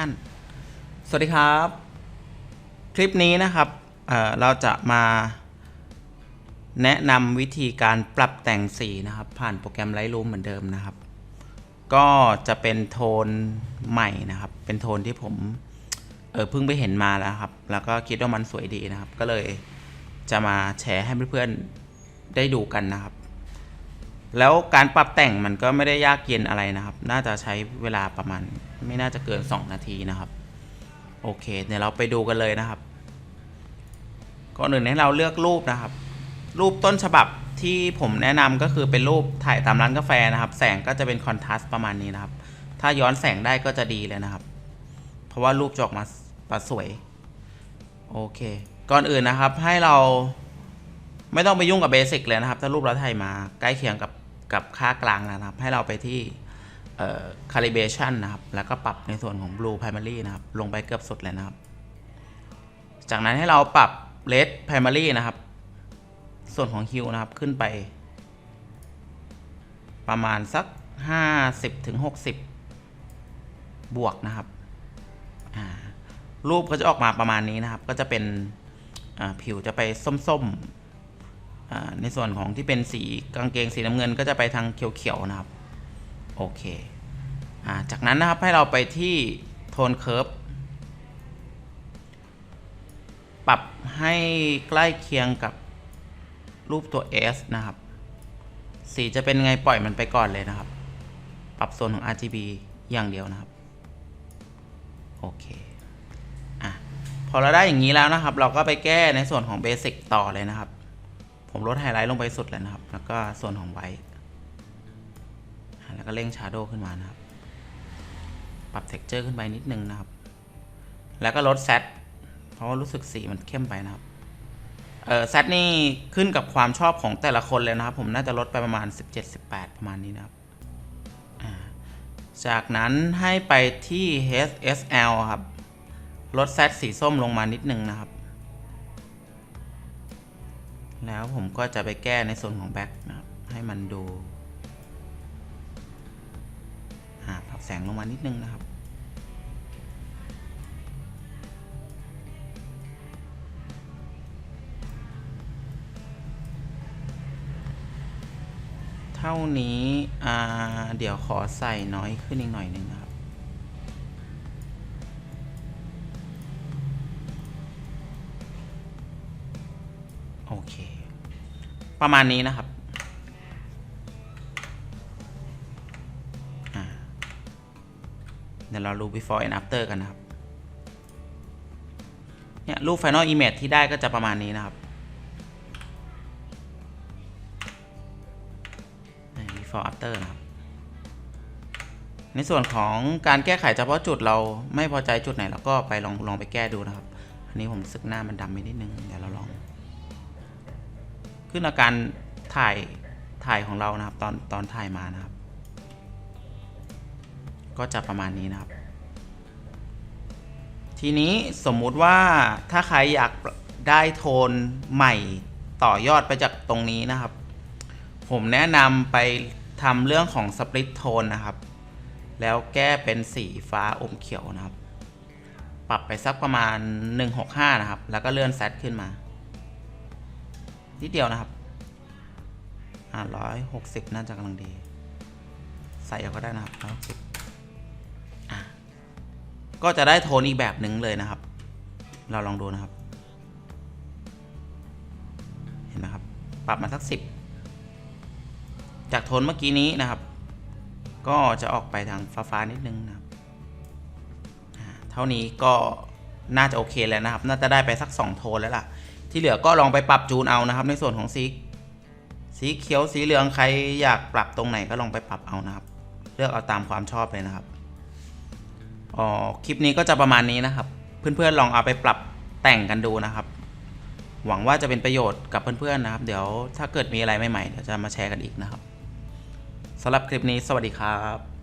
ั่นสวัสดีครับ คลิปนี้นะครับเเราจะมาแนะนำวิธีการปรับแต่งสีนะครับ ผ่านโปรแกรม Lightroom เหมือนเดิมนะครับ ก็จะเป็นโทนใหม่นะครับ เป็นโทนที่ผมเออเพิ่งไปเห็นมาแล้วครับ แล้วก็คิดว่ามันสวยดีนะครับ ก็เลยจะมาแชร์ให้เพื่อนๆได้ดูกันนะครับแล้วการปรับแต่งมันก็ไม่ได้ยากเย็นอะไรนะครับ น่าจะใช้เวลาประมาณ ไม่น่าจะเกิน 2 นาทีนะครับ โอเค เดี๋ยวเราไปดูกันเลยนะครับ ก่อนอื่นให้เราเลือกรูปนะครับ รูปต้นฉบับที่ผมแนะนำก็คือเป็นรูปถ่ายตามร้านกาแฟนะครับ แสงก็จะเป็นคอนทราสต์ประมาณนี้นะครับ ถ้าย้อนแสงได้ก็จะดีเลยนะครับ เพราะว่ารูปจะออกมาประสวย โอเค ก่อนอื่นนะครับให้เราไม่ต้องไปยุ่งกับเบสิกเลยนะครับ ถ้ารูปเราถ่ายมาใกล้เคียงกับกับค่ากลางแล้วนะครับ ให้เราไปที่ เอ่อ calibration นะครับ แล้วก็ปรับในส่วนของ blue primary นะครับ ลงไปเกือบสุดเลยนะครับ จากนั้นให้เราปรับ red primary นะครับ ส่วนของ hue นะครับขึ้นไป ประมาณสัก 50ถึง60 บวกนะครับรูปก็จะออกมาประมาณนี้นะครับ ก็จะเป็นผิวจะไปส้มๆในส่วนของที่เป็นสีกางเกงสีน้ำเงินก็จะไปทางเขียวๆนะครับ โอเคอ่าจากนั้นนะครับให้เราไปที่โทนเคิร์ฟปรับให้ใกล้เคียงกับรูปตัว S นะครับ สีจะเป็นไงปล่อยมันไปก่อนเลยนะครับ ปรับโซนของ RGB อย่างเดียวนะครับ โอเคอะพอเราได้อย่างนี้แล้วนะครับ เราก็ไปแก้ในส่วนของเบสิกต่อเลยนะครับ ผมลดไฮไลท์ลงไปสุดเลยนะครับ แล้วก็ส่วนของไวท์ แล้วก็เร่งชาร์โดขึ้นมานะครับ ปรับเท็กเจอร์ขึ้นไปนิดนึงนะครับ แล้วก็ลดแซดเพราะว่ารู้สึกสีมันเข้มไปนะครับ เออแซดนี่ขึ้นกับความชอบของแต่ละคนเลยนะครับ ผมน่าจะลดไปประมาณ 17-18 ประมาณนี้นะครับ จากนั้นให้ไปที่ HSL ครับ ลดแซดสีส้มลงมานิดนึงนะครับ แล้วผมก็จะไปแก้ในส่วนของแบ็คนะครับ ให้มันดู แสงลงมานิดนึงนะครับ เท่านี้เดี๋ยวขอใส่น้อยขึ้นอีกหน่อยหนึ่งนะครับโอเค ประมาณนี้นะครับ ดี๋ยวเราดู before and after กันนะครับ เนี่ยรูป final image ที่ได้ก็จะประมาณนี้นะครับ before after นะครับ ในส่วนของการแก้ไขเฉพาะจุดเราไม่พอใจจุดไหนเราก็ไปลองลองไปแก้ดูนะครับ อันนี้ผมรู้สึกหน้ามันดำไปนิดนึง เดี๋ยวเราลอง ขึ้นอาการถ่ายถ่ายของเรานะครับ ตอนตอนถ่ายมานะครับ ก็จะประมาณนี้นะครับ ทีนี้สมมุติว่าถ้าใครอยากได้โทนใหม่ต่อยอดไปจากตรงนี้นะครับ ผมแนะนำไปทำเรื่องของสปริตโทนนะครับ แล้วแก้เป็นสีฟ้าอมเขียวนะครับ ปรับไปสักประมาณ 165 นะครับ แล้วก็เลื่อนแซดขึ้นมานิดเดียวนะครับอ่าร้อยหกสิบน่าจะกำลังดี ใส่เอาก็ได้นะครับร้อยหกสิบ ก็จะได้โทนอีกแบบหนึ่งเลยนะครับ เราลองดูนะครับ เห็นไหมครับ ปรับมาสักสิบจากโทนเมื่อกี้นี้นะครับ ก็จะออกไปทางฟ้าๆนิดนึงนะครับเท่านี้ก็น่าจะโอเคแล้วนะครับ น่าจะได้ไปสัก 2 โทนแล้วล่ะ ที่เหลือก็ลองไปปรับจูนเอานะครับ ในส่วนของสี สีเขียวสีเหลืองใครอยากปรับตรงไหนก็ลองไปปรับเอานะครับ เลือกเอาตามความชอบเลยนะครับ อ๋อคลิปนี้ก็จะประมาณนี้นะครับ เพื่อนๆลองเอาไปปรับแต่งกันดูนะครับ หวังว่าจะเป็นประโยชน์กับเพื่อนๆนะครับ เดี๋ยวถ้าเกิดมีอะไรใหม่ๆเดี๋ยวจะมาแชร์กันอีกนะครับสำหรับคลิปนี้สวัสดีครับ